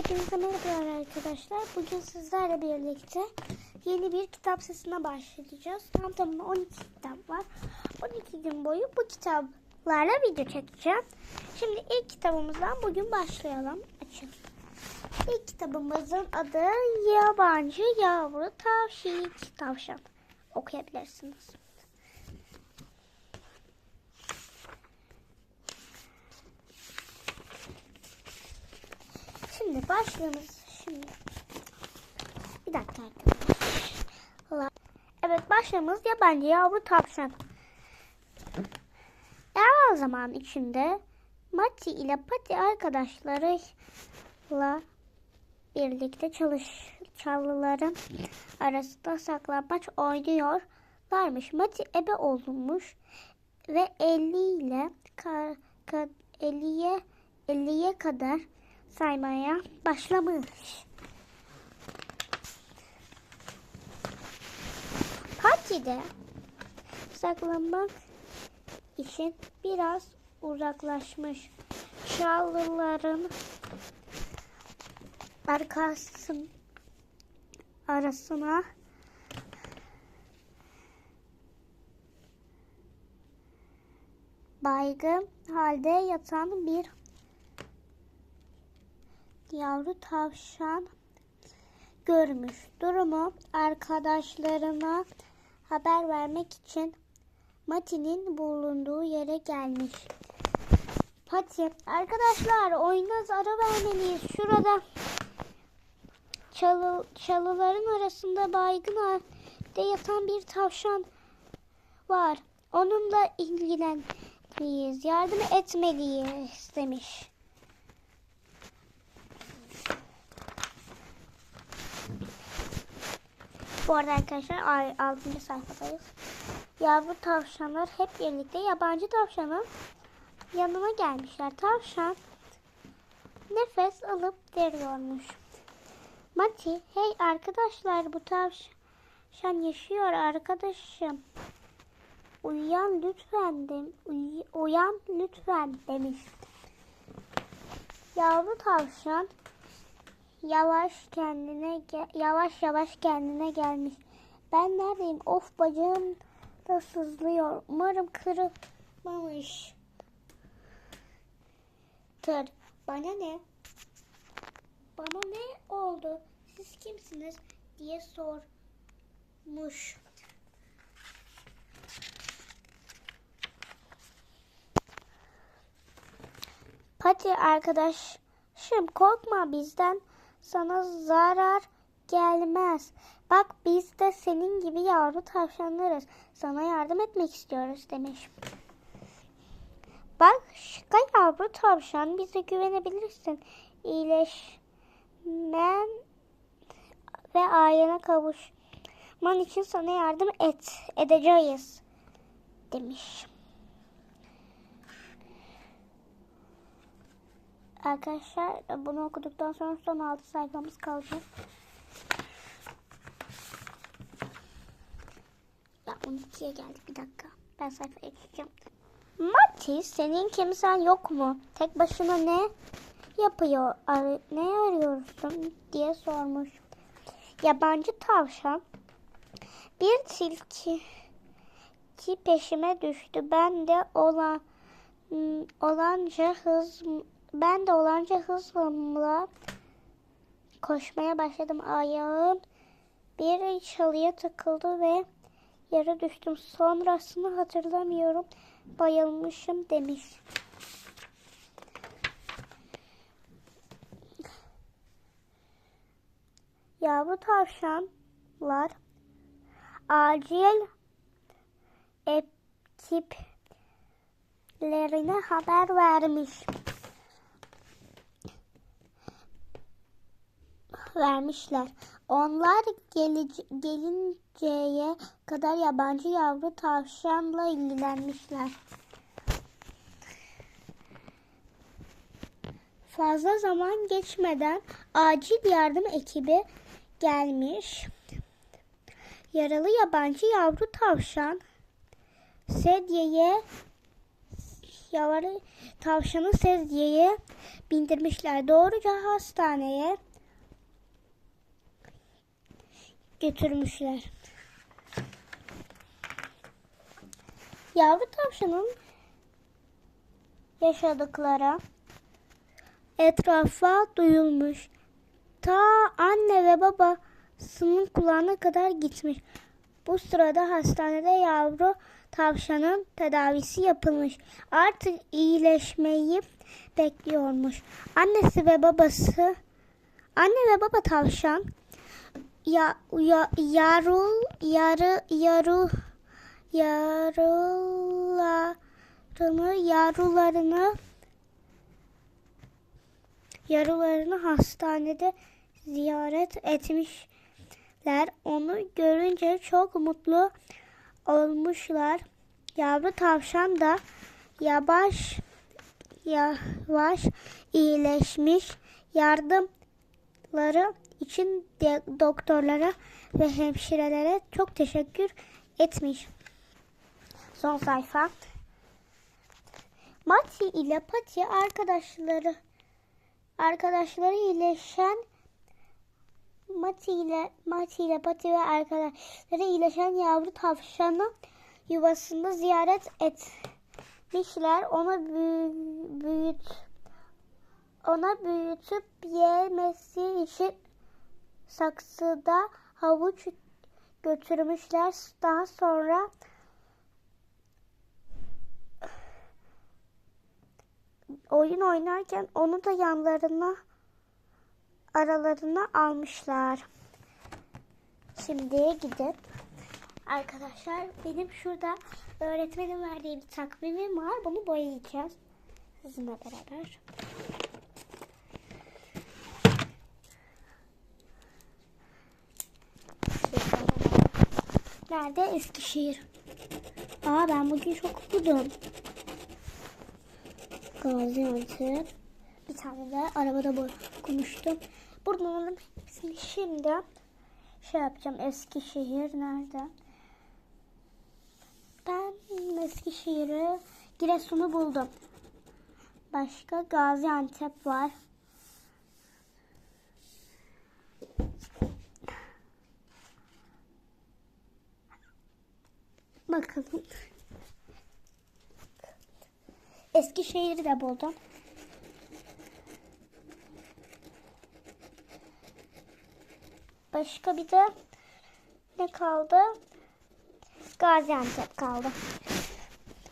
Hepinize merhabalar arkadaşlar. Bugün sizlerle birlikte yeni bir kitap sesine başlayacağız. Tam tamına 12 kitap var. 12 gün boyu bu kitaplarla video çekeceğim. Şimdi ilk kitabımızdan bugün başlayalım. Açın. İlk kitabımızın adı Yabancı Yavru Tavşik Tavşan. Okuyabilirsiniz. Şimdi başlığımız şimdi. Bir dakika arkadaşlar. Evet başlığımız yabancı yavru tavşan. Evvel zaman içinde Mati ile Pati arkadaşlarıyla birlikte çalış çalıların arasında saklambaç oynuyorlarmış. Mati ebe olmuş ve 50 ile ka, ka, 50'ye 50'ye kadar saymaya başlamış. Pati de saklanmak için biraz uzaklaşmış. Çalıların arkasın arasına baygın halde yatan bir yavru tavşan görmüş. Durumu arkadaşlarına haber vermek için Mati'nin bulunduğu yere gelmiş. Pati, arkadaşlar oyuna ara vermeliyiz. Şurada çalı, çalıların arasında baygın halde yatan bir tavşan var. Onunla ilgilenmeliyiz. Yardım etmeliyiz demiş. Bu arada arkadaşlar 6. sayfadayız. Yavru tavşanlar hep birlikte yabancı tavşanın yanına gelmişler. Tavşan nefes alıp veriyormuş. Mati, hey arkadaşlar bu tavşan yaşıyor arkadaşım. Uyan lütfen uy- uyan lütfen demiş. Yavru tavşan yavaş kendine yavaş yavaş kendine gelmiş. Ben neredeyim? Of bacağım da sızlıyor. Umarım kırılmamış. Tır. Bana ne? Bana ne oldu? Siz kimsiniz? diye sormuş. Pati arkadaşım korkma bizden sana zarar gelmez. Bak biz de senin gibi yavru tavşanlarız. Sana yardım etmek istiyoruz demiş. Bak şaka yavru tavşan bize güvenebilirsin. İyileşmen ve ailene kavuşman için sana yardım et edeceğiz demiş. Arkadaşlar bunu okuduktan sonra son 6 sayfamız kalacak. Ya 12'ye geldik bir dakika. Ben sayfaya geçeceğim. Mati senin kimsen yok mu? Tek başına ne yapıyor? Ar- ne arıyorsun diye sormuş. Yabancı tavşan bir tilki ki peşime düştü. Ben de olan olanca hız ben de olanca hızla koşmaya başladım. Ayağım bir çalıya takıldı ve yere düştüm. Sonrasını hatırlamıyorum. Bayılmışım demiş. Yavru tavşanlar acil ekiplerine haber vermiş. Vermişler. Onlar gelice, gelinceye kadar yabancı yavru tavşanla ilgilenmişler. Fazla zaman geçmeden acil yardım ekibi gelmiş. Yaralı yabancı yavru tavşan sedyeye yavru tavşanı sedyeye bindirmişler. Doğruca hastaneye götürmüşler. Yavru tavşanın yaşadıkları etrafa duyulmuş. Ta anne ve babasının kulağına kadar gitmiş. Bu sırada hastanede yavru tavşanın tedavisi yapılmış. Artık iyileşmeyi bekliyormuş. Annesi ve babası anne ve baba tavşan ya, ya yarul yarı yaru yarularını yarularını yarularını hastanede ziyaret etmişler. Onu görünce çok mutlu olmuşlar. Yavru tavşan da yavaş yavaş iyileşmiş. Yardımları için doktorlara ve hemşirelere çok teşekkür etmiş. Son sayfa. Mati ile Pati arkadaşları arkadaşları iyileşen Mati ile Mati ile Pati ve arkadaşları iyileşen yavru tavşanı yuvasında ziyaret etmişler. Büyü- büyüt ona büyütüp yemesi için saksıda havuç götürmüşler. Daha sonra oyun oynarken onu da yanlarına aralarına almışlar. Şimdi gidip arkadaşlar benim şurada öğretmenin verdiği bir takvimim var. Bunu boyayacağız sizinle beraber. Nerede? Eskişehir. Aa ben bugün çok okudum. Gaziantep. Bir tane de arabada okumuştum. Buradan hepsini şimdi şey yapacağım. Eskişehir nerede? Ben Eskişehir'i Giresun'u buldum. Başka Gaziantep var. Bakalım. Eskişehir'i de buldum. Başka bir de ne kaldı? Gaziantep kaldı.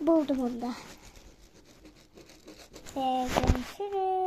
Buldum onu da. Ve görüşürüz.